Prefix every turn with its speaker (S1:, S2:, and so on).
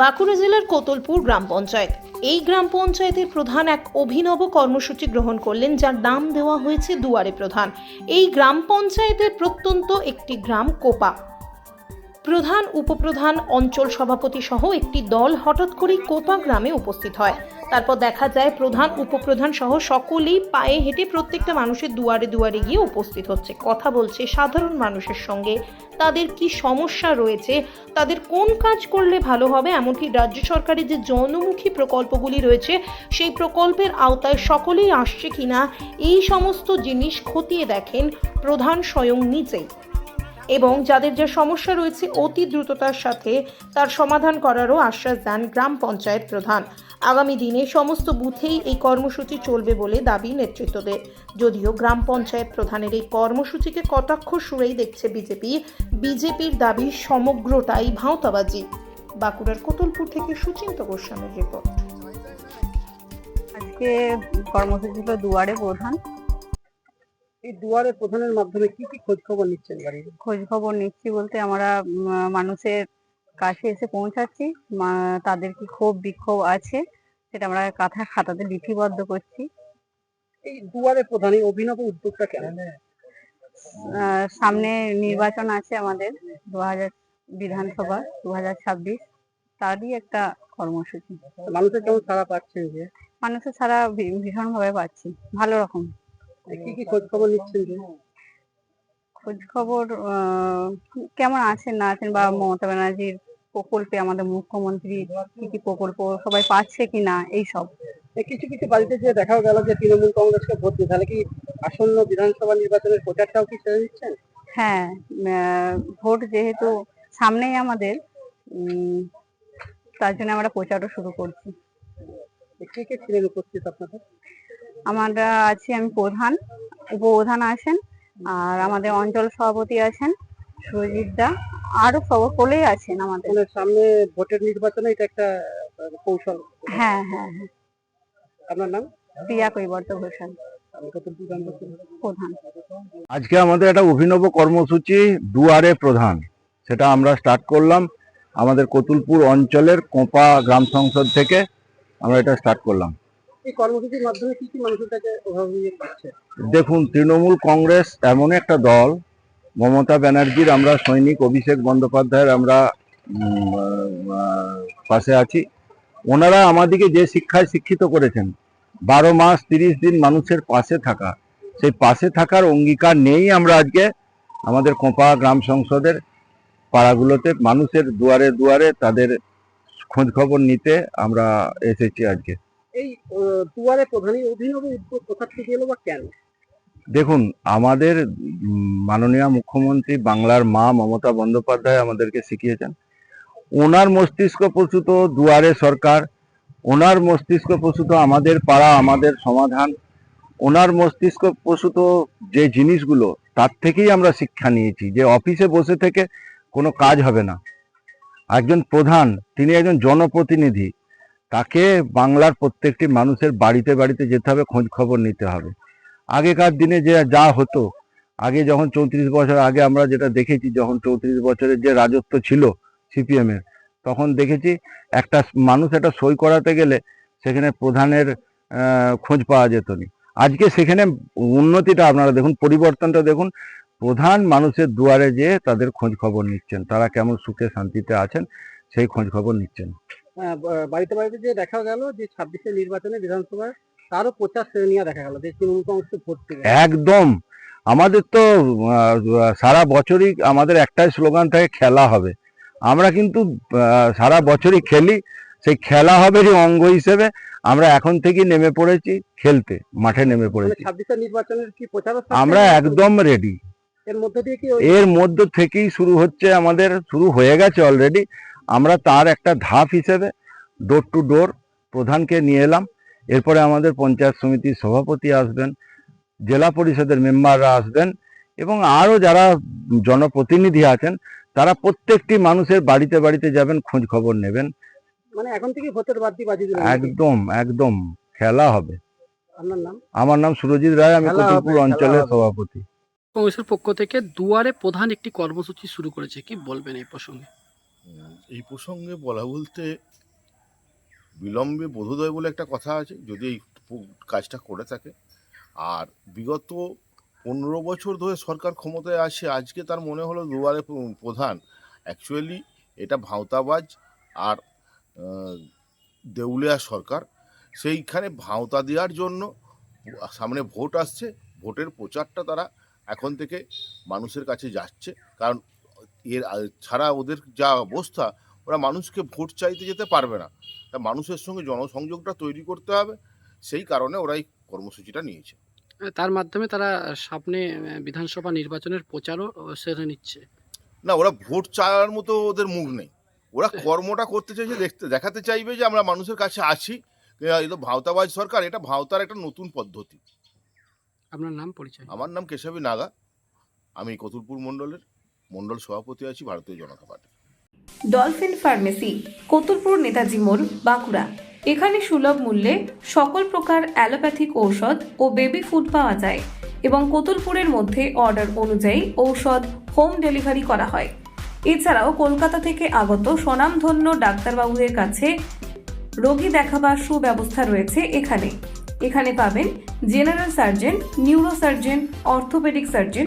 S1: বাঁকুড়া জেলার কোতলপুর গ্রাম পঞ্চায়েত। এই গ্রাম পঞ্চায়েতের প্রধান এক অভিনব কর্মসূচি গ্রহণ করলেন, যার নাম দেওয়া হয়েছে দুয়ারে প্রধান। এই গ্রাম পঞ্চায়েতের প্রত্যন্ত একটি গ্রাম কোপা। প্রধান, উপপ্রধান অঞ্চল সভাপতি সহ একটি দল হঠাৎ করেই কোপা গ্রামে উপস্থিত হয়। তারপর দেখা যায় প্রধান, উপপ্রধান সহ সকলেই পায়ে হেঁটে প্রত্যেকটা মানুষের দুয়ারে দুয়ারে গিয়ে উপস্থিত হচ্ছে। কথা বলছে সাধারণ মানুষের সঙ্গে। তাদের কি সমস্যা রয়েছে? তাদের কোন কাজ করলে ভালো হবে? এমনকি রাজ্য সরকারের যে জনমুখী প্রকল্পগুলি রয়েছে, সেই প্রকল্পের আওতায় সকলেই আসছে কিনা? এই সমস্ত জিনিস খতিয়ে দেখেন প্রধান স্বয়ং নিজেই। এবং যাদের যে সমস্যা রয়েছে অতি দ্রুততার সাথে তার সমাধান করারও আশ্বাস দেন গ্রাম পঞ্চায়েত প্রধান। আগামী দিনে সমস্ত বুথেই এই কর্মসূচি চলবে বলে দাবি নেতৃত্বদের। যদিও গ্রাম পঞ্চায়েত প্রধানের এই কর্মসূচিকে কটাক্ষ সুরেই দেখছে বিজেপি, বিজেপির দাবি সমগ্রটাই ভাঁওতাবাজি। বাঁকুড়ার কোতলপুর থেকে সুচিন্ত গোস্বামীর রিপোর্ট।
S2: আজকে কর্মসূচি ছিল দুয়ারে প্রধান।
S3: এই দুয়ারে প্রধানের মাধ্যমে কি কি খোঁজ খবর নিচ্ছেন বাড়ির?
S2: খোঁজ খবর নিচ্ছি বলতে আমরা মানুষের কাছে এসে পৌঁছাচ্ছি। তাদের কি ক্ষোভ বিক্ষোভ আছে সেটা আমরা কাঁথা খাতাতে লিপিবদ্ধ করছি।
S3: এই দুয়ারে প্রধান এই অভিনব উদ্যোগটা কেন
S2: সামনে নির্বাচন আছে আমাদের দু হাজার বিধানসভা দু হাজার ছাব্বিশ। তারই একটা কর্মসূচি।
S3: মানুষের কেমন সারা পাচ্ছেন যে?
S2: মানুষের সারা ভীষণ ভাবে পাচ্ছি। ভালো রকম।
S3: কি কি খোঁজ খবর নিচ্ছেন
S2: খোঁজ খবর কেমন আছেন না আছেন বা মমতা ব্যানার্জির প্রকল্পে আমাদের মুখ্যমন্ত্রী কি কি প্রকল্প সবাই পাচ্ছে কিনা এইসব
S3: এই কিছু কিছু বাড়িতে যে দেখা গেল যে তৃণমূল কংগ্রেসকে ভোট দিয়ে তাহলে কি আসন্ন বিধানসভা নির্বাচনের প্রচারটাও কি ছেড়ে দিচ্ছেন
S2: হ্যাঁ ভোট যেহেতু সামনেই আমাদের উম, তার জন্য আমরা প্রচারও শুরু করছি।
S3: কে কে ছিলেন উপস্থিত আপনাদের?
S2: আমরা আছি আমি প্রধান উপপ্রধান আছেন আর আমাদের অঞ্চল সভাপতি আছেন সুরজিৎ দা আরও সকলেই আছেন আমাদের।
S3: মানে সামনে ভোটের নির্বাচনে এটা একটা কৌশল।
S2: হ্যাঁ হ্যাঁ হ্যাঁ।
S3: আপনার নাম?
S2: প্রিয়া কৈবর্ত ঘোষাল? প্রধান
S4: আজকে আমাদের একটা অভিনব কর্মসূচি দুয়ারে প্রধান সেটা আমরা স্টার্ট করলাম। আমাদের কতুলপুর অঞ্চলের কোপা গ্রাম সংসদ থেকে আমরা এটা স্টার্ট করলাম। দেখুন, তৃণমূল কংগ্রেস এমন একটা দল, মমতা ব্যানার্জির আমরা সৈনিক অভিষেক বন্দ্যোপাধ্যায়ের আমরা পাশে আছি। ওনারা আমাদেরকে যে শিক্ষায় শিক্ষিত করেছেন, বারো মাস তিরিশ দিন মানুষের পাশে থাকা। সেই পাশে থাকার অঙ্গীকার নেই আমরা আজকে আমাদের কোপা গ্রাম সংসদের পাড়াগুলোতে। মানুষের দুয়ারে দুয়ারে তাদের খোঁজখবর নিতে আমরা এসেছি আজকে।
S3: এই দুয়ারে প্রধানই অভিনব বা কেন?
S4: দেখুন, আমাদের মাননীয় মুখ্যমন্ত্রী বাংলার মা মমতা বন্দ্যোপাধ্যায় আমাদেরকে শিখিয়েছেন, ওনার মস্তিষ্ক প্রসূত দুয়ারে সরকার, ওনার মস্তিষ্ক প্রসূত আমাদের পাড়া, আমাদের সমাধান, ওনার মস্তিষ্ক প্রসূত যে জিনিসগুলো, তার থেকেই আমরা শিক্ষা নিয়েছি যে অফিসে বসে থেকে কোনো কাজ হবে না। একজন প্রধান, তিনি একজন জনপ্রতিনিধি তাকে বাংলার প্রত্যেকটি মানুষের বাড়িতে বাড়িতে যেতে হবে, খোঁজ খবর নিতে হবে। আগেকার দিনে যে যা হতো, আগে যখন চৌত্রিশ বছর আগে আমরা যেটা দেখেছি, যখন চৌত্রিশ বছরের যে রাজত্ব ছিল সিপিএম এর, তখন দেখেছি একটা মানুষ একটা সই করাতে গেলে সেখানে প্রধানের খোঁজ পাওয়া যেত না। আজকে সেখানে উন্নতিটা আপনারা দেখুন, পরিবর্তনটা দেখুন, প্রধান মানুষের দুয়ারে যেয়ে তাদের খোঁজ খবর নিচ্ছেন। তারা কেমন সুখে শান্তিতে আছেন, সেই খোঁজ খবর নিচ্ছেন।
S3: বাড়িতে বাড়িতে যে দেখা গেল যে ছাব্বিশের নির্বাচনে বিধানসভায় তারও প্রচার সেরে নিয়ে দেখা গেল যে তৃণমূল ভোট দেবে
S4: একদম। আমাদের তো সারা বছরই আমাদের একটাই স্লোগান থাকে খেলা হবে। আমরা কিন্তু সারা বছরই খেলি সেই খেলা হবে হবেরই অঙ্গ হিসেবে আমরা এখন থেকেই নেমে পড়েছি খেলতে মাঠে নেমে পড়েছি।
S3: নির্বাচনের কি প্রচার
S4: আমরা একদম রেডি
S3: এর মধ্যে দিয়ে কি
S4: এর মধ্য থেকেই শুরু হচ্ছে আমাদের শুরু হয়ে গেছে অলরেডি আমরা তার একটা ধাপ হিসেবে ডোর টু ডোর প্রধানকে নিয়ে এলাম। এরপরে আমাদের পঞ্চায়েত সমিতির সভাপতি আসবেন জেলা পরিষদের মেম্বাররা আসবেন এবং আরও যারা জনপ্রতিনিধি আছেন তারা প্রত্যেকটি মানুষের বাড়িতে বাড়িতে যাবেন খোঁজ খবর নেবেন।
S3: মানে এখন থেকে ভোটের বাদ দিয়ে বাজি দিলেন
S4: একদম একদম। খেলা হবে।
S3: আপনার নাম?
S4: আমার নাম সুরজিৎ রায় আমি কতুলপুর অঞ্চলের। সভাপতি।
S5: কংগ্রেসের পক্ষ থেকে দুয়ারে প্রধান একটি কর্মসূচি শুরু করেছে কি বলবেন এই প্রসঙ্গে? এই প্রসঙ্গে বলা বলতে বিলম্বে বোধোদয় বলে একটা কথা আছে, যদি এই কাজটা করে থাকে। আর বিগত পনেরো বছর ধরে সরকার ক্ষমতায় আসে, আজকে তার মনে হলো প্র- প্রধান। অ্যাকচুয়ালি এটা ভাঁওতাবাজ আর দেউলিয়া সরকার। সেইখানে ভাঁওতা দেওয়ার জন্য সামনে ভোট আসছে। ভোটের প্রচারটা তারা এখন থেকে মানুষের কাছে যাচ্ছে। কারণ এর ছাড়া ওদের যা অবস্থা ওরা মানুষকে ভোট চাইতে যেতে পারবে না। তা মানুষের সঙ্গে জনসংযোগটা তৈরি করতে হবে সেই কারণে ওরা এই কর্মসূচিটা নিয়েছে।
S6: তার মাধ্যমে তারা সামনে বিধানসভা নির্বাচনের প্রচারও সেরে নিচ্ছে।
S5: না ওরা ভোট চাওয়ার মতো ওদের মুখ নেই। ওরা কর্মটা করতে চাইছে দেখতে দেখাতে চাইবে যে আমরা মানুষের কাছে আছি। তো ভাওতাবাজ সরকার এটা ভাওতার একটা নতুন পদ্ধতি।
S6: আপনার নাম পরিচয়?
S5: আমার নাম কেশবী নাগা। আমি কতুলপুর মণ্ডলের। মণ্ডল সভাপতি আছি, Bharatiya Janata party.
S7: Dolphin pharmacy, Kotulpur Netaji মোড়, বাঁকুড়া। এখানে সুলভ মূল্যে সকল প্রকার অ্যালোপ্যাথিক ঔষধ ও বেবি ফুড পাওয়া যায় এবং কতুলপুরের মধ্যে অর্ডার অনুযায়ী ঔষধ হোম ডেলিভারি করা হয়। এছাড়াও কলকাতা থেকে আগত স্বনামধন্য ডাক্তারবাবুদের কাছে রোগী দেখাবার সুব্যবস্থা রয়েছে এখানে। এখানে পাবেন general surgeon neuro surgeon orthopaedic surgeon